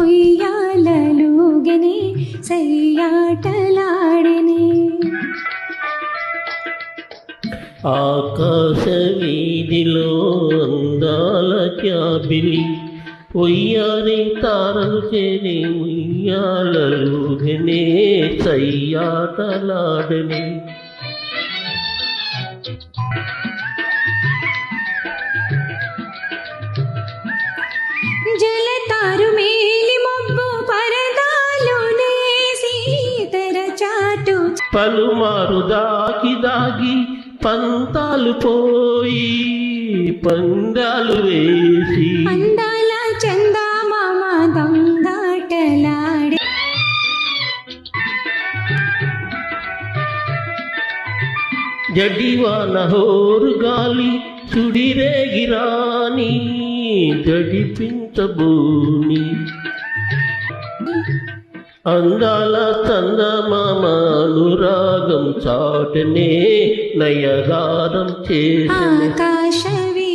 ఉయ్యాలలుగనే సయ్యాటలాడనే. ఆకాశ వీధిలో అందాల క్యాబిని ఉయ్యారి తారలు చేరి ఉయ్యాలలుగనే సయ్యాటలాడని. జలతారు పలుమారు దాకి దాగి పంతాలు పోయి పందాలు వేసి అందాల చందామామ దొంగాటలాడే జడివాన హోరు గాలి సుడిరేగిరాని జడిపించబూని అందాల చందమామానురాగం చాటనే నయగారం చేసి